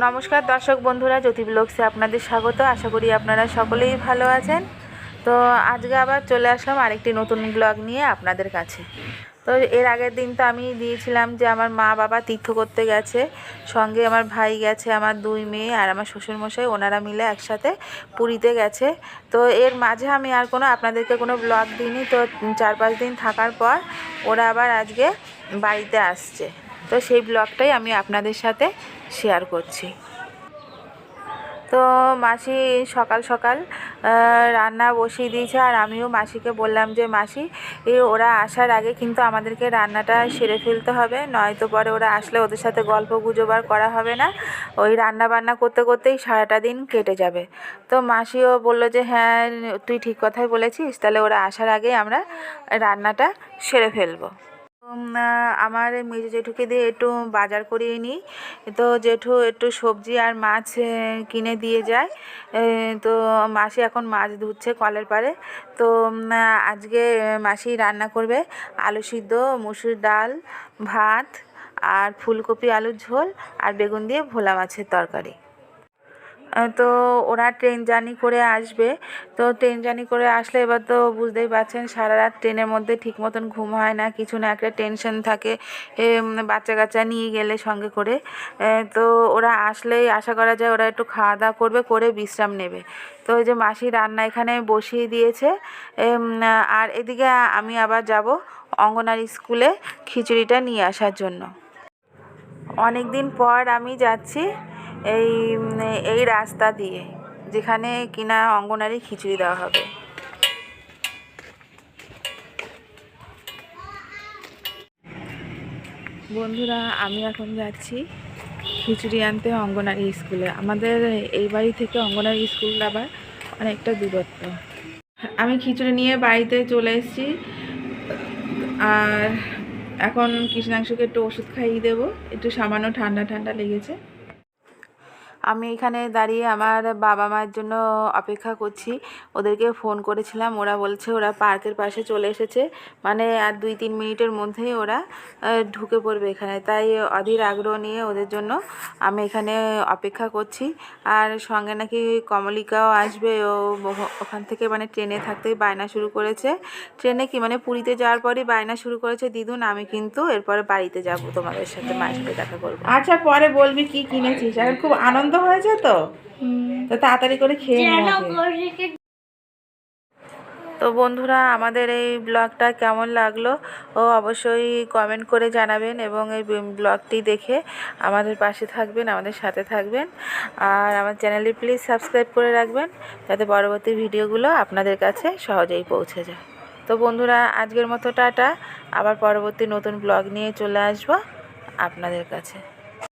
নমস্কার দর্শক বন্ধুরা জ্যোতি ব্লগসে আপনাদের স্বাগত। আশা করি আপনারা সকলেই ভালো আছেন। তো আজকে আবার চলে আসলাম আরেকটি নতুন ব্লগ নিয়ে আপনাদের কাছে। তো এর আগের দিন তো আমি দিয়েছিলাম যে আমার মা বাবা তীর্থ করতে গেছে। সঙ্গে আমার ভাই গেছে, আমার দুই মেয়ে আর আমার শ্বশুরমশাই, ওনারা মিলে একসাথে পুরীতে গেছে। তো এর মাঝে আমি আর কোনো, আপনাদেরকে কোনো ব্লগ দিইনি। তো চার পাঁচ দিন থাকার পর ওরা আবার আজকে বাড়িতে আসছে। তো সেই ব্লগটাই আমি আপনাদের সাথে শেয়ার করছি। তো মাসি সকাল সকাল রান্না বসিয়ে দিয়েছে আর আমিও মাসিকে বললাম যে, মাসি ওরা আসার আগে কিন্তু আমাদেরকে রান্নাটা সেরে ফেলতে হবে, নয়তো পরে ওরা আসলে ওদের সাথে গল্প গুজব আর করা হবে না। ওই রান্না বান্না করতে করতেই সারাটা দিন কেটে যাবে। তো মাসিও বলল যে হ্যাঁ তুই ঠিক কথাই বলেছিস, তাহলে ওরা আসার আগে আমরা রান্নাটা সেরে ফেলব। আমার মেজো জেঠুকে দিয়ে একটু বাজার করিয়ে নিই। তো জেঠু একটু সবজি আর মাছ কিনে দিয়ে যায়। তো মাসি এখন মাছ ধুচ্ছে কলের পাড়ে। তো আজকে মাসি রান্না করবে আলু সিদ্ধ, মুসুর ডাল, ভাত আর ফুলকপি, আলুর ঝোল আর বেগুন দিয়ে ভোলা মাছের তরকারি। তো ওরা ট্রেন জার্নি করে আসবে। তো ট্রেন জার্নি করে আসলে এবার তো বুঝতেই পারছেন, সারা রাত ট্রেনের মধ্যে ঠিক মতন ঘুম হয় না, কিছু না একটা টেনশন থাকে বাচ্চা কাচ্চা নিয়ে গেলে সঙ্গে করে। তো ওরা আসলেই আশা করা যায় ওরা একটু খাওয়া দাওয়া করবে, করে বিশ্রাম নেবে। তো ওই যে মাসি রান্না এখানে বসিয়ে দিয়েছে। আর এদিকে আমি আবার যাব অঙ্গনারী স্কুলে খিচুড়িটা নিয়ে আসার জন্য। অনেক দিন পর আমি যাচ্ছি। এই এই রাস্তা দিয়ে, যেখানে কিনা অঙ্গনারী খিচুড়ি দেওয়া হবে। বন্ধুরা, আমি এখন যাচ্ছি খিচুড়ি আনতে অঙ্গনারী স্কুলে। আমাদের এই বাড়ি থেকে অঙ্গনারী স্কুল আবার অনেকটা দূরত্ব। আমি খিচুড়ি নিয়ে বাড়িতে চলে এসেছি। আর এখন কৃষ্ণাংশকে একটু ওষুধ খাইয়ে দেবো। একটু সামান্য ঠান্ডা ঠান্ডা লেগেছে। আমি এখানে দাঁড়িয়ে আমার বাবা মায়ের জন্য অপেক্ষা করছি। ওদেরকে ফোন করেছিলাম, ওরা বলছে ওরা পার্কের পাশে চলে এসেছে। মানে আর দুই তিন মিনিটের মধ্যেই ওরা ঢুকে পড়বে এখানে। তাই অধীর আগ্রহ নিয়ে ওদের জন্য আমি এখানে অপেক্ষা করছি। আর সঙ্গে নাকি কমলিকাও আসবে। ও ওখান থেকে মানে ট্রেনে থাকতেই বায়না শুরু করেছে। ট্রেনে কি মানে পুরীতে যাওয়ার পরই বায়না শুরু করেছে, দিদুন, আমি কিন্তু এরপরে বাড়িতে যাব তোমাদের সাথে, মায়ের সাথে দেখা করব। আচ্ছা পরে বলবি কি কিনেছিস? এখন খুব আনন্দ হয়েছে তো। তো তাড়াতাড়ি করে খেয়ে তো বন্ধুরা আমাদের এই ব্লগটা কেমন লাগল? ও অবশ্যই কমেন্ট করে জানাবেন এবং এই ব্লগটি দেখে আমাদের পাশে থাকবেন আমাদের সাথে থাকবেন। আর আমার চ্যানেলটি প্লিজ সাবস্ক্রাইব করে রাখবেন যাতে পরবর্তী ভিডিওগুলো আপনাদের কাছে সহজেই পৌঁছে যায়। তো বন্ধুরা আজকের মতো টাটা। আবার পরবর্তী নতুন ব্লগ নিয়ে চলে আসব আপনাদের কাছে।